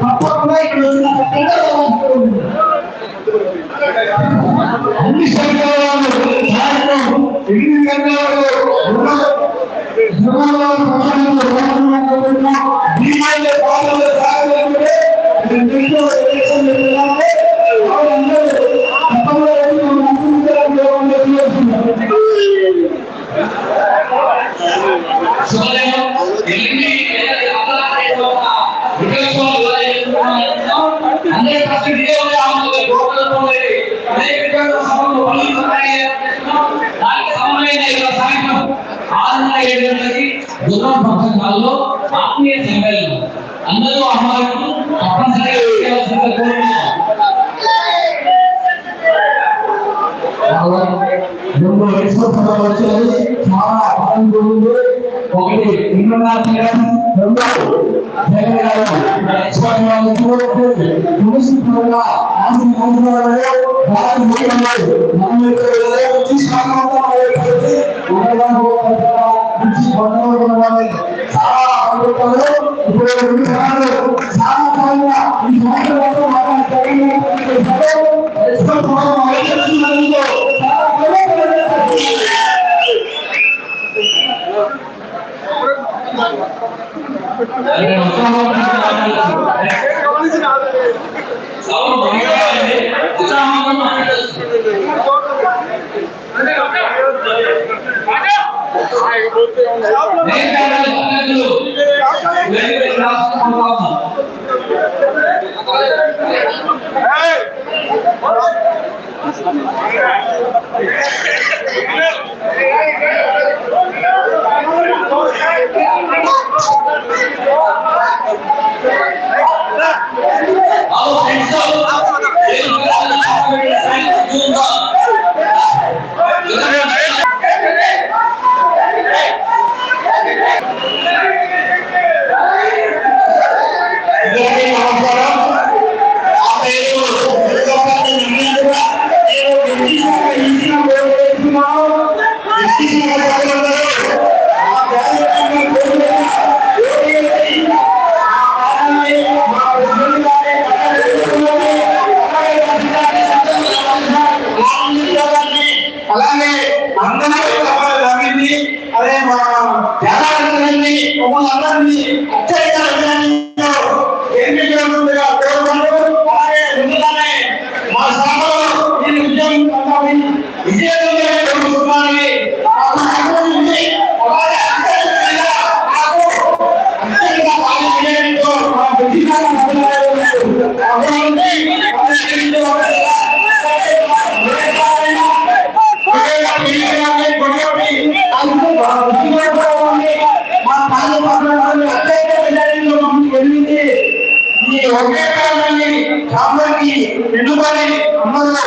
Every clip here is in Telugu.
తప్పకుండా ఇక్కడ ఉన్న అన్ని సంఘాలు సాయంత్రం ఎనిమిది 하나님께서 생각합니다. 아! ఇప్పుడు రెండు సార్లు చాలా కాలంగా ఈ సంవత్సరాలు ఉత్సాహంగా Lekker kracht van Lammen. Hey! ఈ ఒకే కారణాన్ని అమ్మలో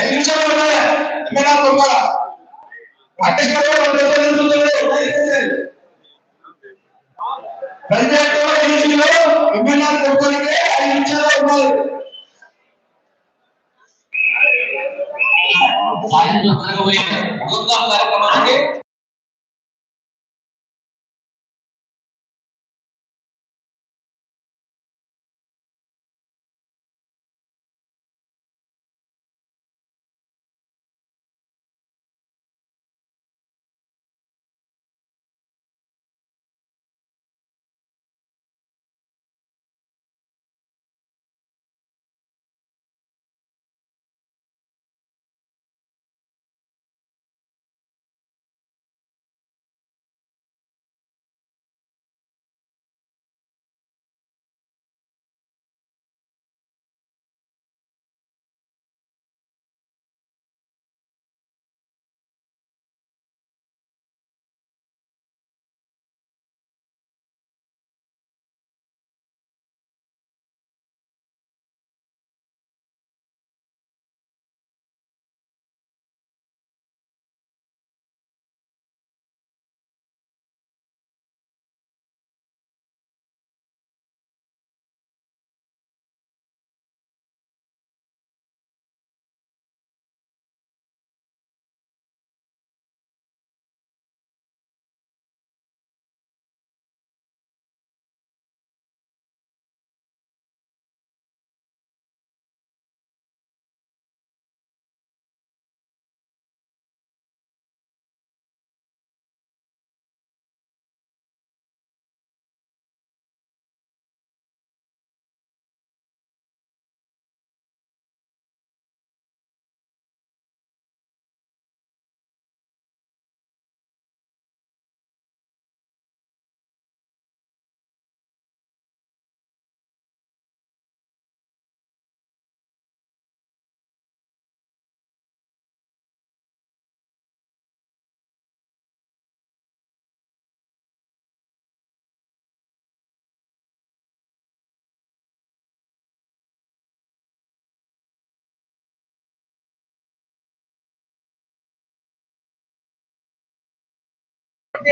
ఐదు నిమిషాలు ఉండాలి. ఎమ్మెల్యే కొనుక్కోవాలా? పట్టించుకోవాలి, రెండు రోజులు ఉంటుంది. పంచాయతీలో ఐదు నిమిషాలు, ఎమ్మెల్యే కొనుక్కోవాలంటే ఐదు నిమిషాలు ఉండాలి. సాయంత్రం జరగబోయే ప్రోగ్రాం కార్యక్రమానికి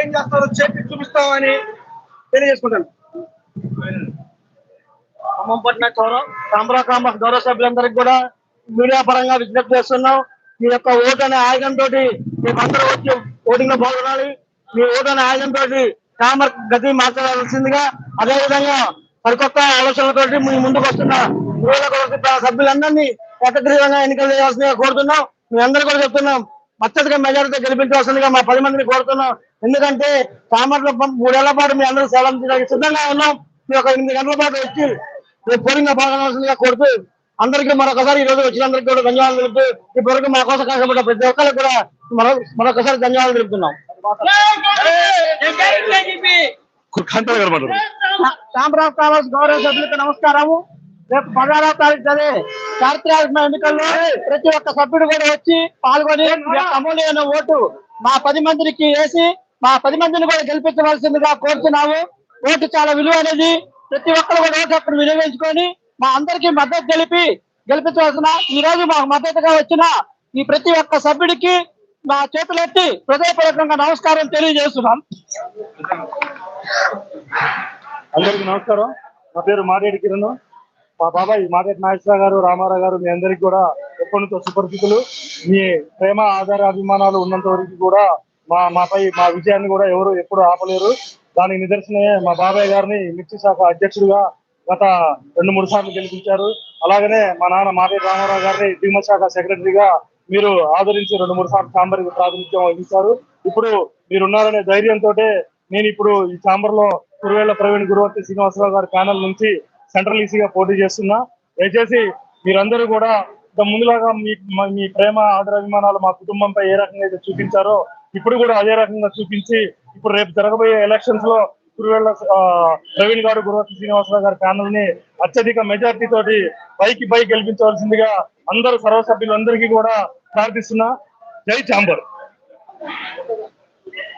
ఏం చేస్తారో చెప్పి చూపిస్తామని తెలియజేసుకుంటాను. ఖమ్మం పట్టిన గౌరవ కామరా కామ గౌరవ సభ్యులందరికీ కూడా మీడియా పరంగా విజ్ఞప్తి చేస్తున్నాం. మీ యొక్క ఓటు అనే ఆయుధం తోటి మేమందరూ వచ్చి ఓటింగ్లో పాల్గొనాలి. మీ ఓటు అనే ఆయుధం తోటి కామర్ గతి మార్చవలసిందిగా అదేవిధంగా సరికొత్త ఆలోచనలతోటి మీ ముందుకు వస్తున్న సభ్యులందరినీ ఏకగ్రీవంగా ఎన్నికలు చేయాల్సిందిగా కోరుతున్నాం. మీ అందరూ కూడా చెప్తున్నాం. అత్యధిక మెజారిటీ గెలిపించవలసిందిగా మా పది మందిని కోరుతున్నాం. ఎందుకంటే కామర్లో మూడేళ్ళ పాటు మీ అందరూ సేవలు అందించడానికి సిద్ధంగా ఉన్నాం. మీ ఒక ఎనిమిది గంటల పాటు వచ్చి రేపు పోలింగ్ పాల్గొనవలసిందిగా కోరుతూ అందరికీ మరొకసారి ఈ రోజు వచ్చినందరికీ కూడా ధన్యవాదాలు తెలుపుతూ ఇప్పటివరకు మా కోసం కష్టపడ్డ ప్రతి ఒక్కరికి కూడా మరో మరొకసారి ధన్యవాదాలు తెలుపుతున్నాం. సాంబ్రాజ్ కావాల్సిన గౌరవ సభ్యులకు నమస్కారము. రేపు పదహారవ తారీఖు జరిగే చారిత్రాత్మక ఎన్నికల్లో ప్రతి ఒక్క సభ్యుడు కూడా వచ్చి పాల్గొని అమూల్యమైన ఓటు మా పది మందికి వేసి మా పది మందిని కూడా గెలిపించవలసిందిగా కోరుతున్నాము. ఓటు చాలా విలువైనది ప్రతి ఒక్కరు కూడా ఓటు అక్కడ వినియోగించుకొని మా అందరికీ మద్దతు తెలిపి గెలిపించవలసిన ఈ రోజు మాకు మద్దతుగా వచ్చిన ఈ ప్రతి ఒక్క సభ్యుడికి మా చేతులెత్తి హృదయపూర్వకంగా నమస్కారం తెలియజేస్తున్నాం. అందరికి నమస్కారం. నా పేరు మారేడు కిరణ్. మా బాబాయ్ మాటెట్ నాగేశ్వర గారు రామారావు గారు మీ అందరికి కూడా ఎప్పటి నుంచో సుపరిచితులు. మీ ప్రేమ ఆధార అభిమానాలు ఉన్నంత వరకు కూడా మా మాపై మా విజయాన్ని కూడా ఎవరు ఎప్పుడు ఆపలేరు. దానికి నిదర్శనమే మా బాబాయ్ గారిని మిర్చి శాఖ అధ్యక్షుడిగా గత రెండు మూడు సార్లు గెలిపించారు. అలాగనే మా నాన్న మారేటి రామారావు గారిని దిగుమ శాఖ సెక్రటరీగా మీరు ఆదరించి రెండు మూడు సార్లు సాంబరికి ప్రాతినిధ్యం వహించారు. ఇప్పుడు మీరున్నారనే ధైర్యంతో నేను ఇప్పుడు ఈ ఛాంబర్లో కురువేళ్ళ ప్రవీణ్ గురువర్తి శ్రీనివాసరావు గారి ప్యానల్ నుంచి సెంట్రల్ ఈసీగా పోటీ చేస్తున్నా. దయచేసి మీరందరూ కూడా ఇంత ముందులాగా మీ మీ ప్రేమ ఆదరాభిమానాలు మా కుటుంబంపై ఏ రకంగా అయితే చూపించారో ఇప్పుడు కూడా అదే రకంగా చూపించి ఇప్పుడు రేపు జరగబోయే ఎలక్షన్స్లో కురువేళ్ళ ప్రవీణ్ గారు గురువర్తి శ్రీనివాసరావు గారి ప్యానల్ని అత్యధిక మెజార్టీ తోటి పైకి పై గెలిపించవలసిందిగా అందరూ సర్వసభ్యులందరికీ కూడా ప్రార్థిస్తున్నా. జై చాంబర్.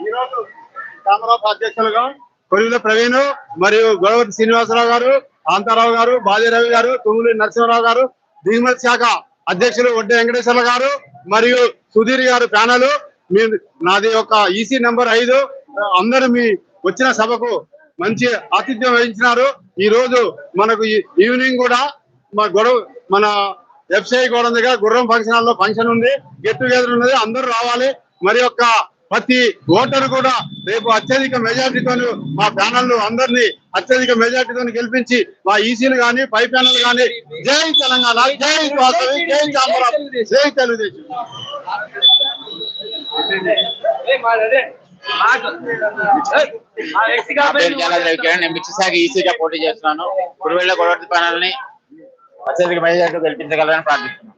ఈరోజు కామరాజ్ అధ్యక్షులుగా కొరివిల ప్రవీణ్ మరియు గోడవతి శ్రీనివాసరావు గారు కాంతారావు గారు బాజీరావు గారు తుమ్ములి నరసింహరావు గారు దిగుమతి శాఖ అధ్యక్షులు వడ్డే వెంకటేశ్వర్ల గారు మరియు సుధీర్ గారు ప్యానల్. మీ నాది ఒక ఈసీ నెంబర్ ఐదు. అందరూ మీ వచ్చిన సభకు మంచి ఆతిథ్యం వహించినారు. ఈ రోజు మనకు ఈ- ఈవినింగ్ కూడా మా గొడవ మన ఎఫ్సిఐ గోడ దగ్గర గుర్రం ఫంక్షన్ హాల్లో ఫంక్షన్ ఉంది. గెట్ టుగెదర్ ఉన్నది. అందరూ రావాలి. మరి యొక్క ప్రతి ఓటరు కూడా రేపు అత్యధిక మెజార్టీతో మా ప్యానల్ అందరినీ అత్యధిక మెజార్టీతో గెలిపించి మా ఈసీలు కానీ పై ప్యానల్ కానీ జై తెలంగాణ జై వాసవి జై జై తెలుగుదేశం. నేను ఈసీగా పోటీ చేస్తున్నాను. గురువెళ్ళ గొడవ ప్యానల్ని అత్యధిక మెజార్టీ గెలిపించగలరని ప్రార్థిస్తున్నాను.